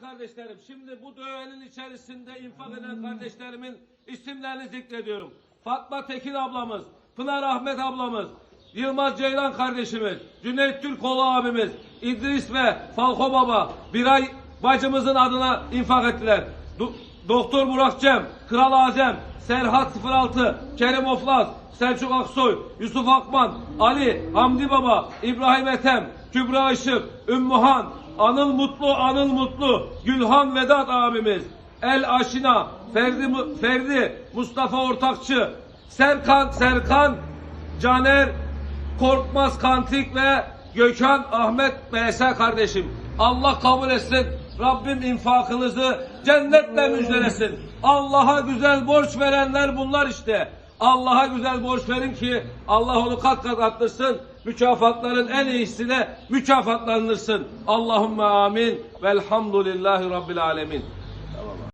Kardeşlerim şimdi bu dövenin içerisinde infak eden kardeşlerimin isimlerini zikrediyorum. Fatma Tekin ablamız, Pınar Ahmet ablamız, Yılmaz Ceylan kardeşimiz, Cüneyt Türkoğlu abimiz, İdris ve Falko Baba bir ay bacımızın adına infak ettiler. Do- Doktor Burak Cem, Kral Azem, Serhat 06, Kerim Oflaz, Selçuk Aksoy, Yusuf Akman, Ali, Hamdi Baba, İbrahim Ethem, Kübra Işık, Ümmühan, Anıl Mutlu, Anıl Mutlu, Gülhan Vedat abimiz, El Aşina, Ferdi, Ferdi, Mustafa Ortakçı, Serkan, Serkan, Caner, Korkmaz Kantik ve Gökhan Ahmet BS kardeşim. Allah kabul etsin. Rabbim infakınızı cennetle müjdelesin. Allah'a güzel borç verenler bunlar işte. Allah'a güzel borç verin ki Allah onu kat kat arttırsın. Mükafatların en iyisine mükafatlanırsın. Allahümme amin. Velhamdülillahi Rabbil alemin.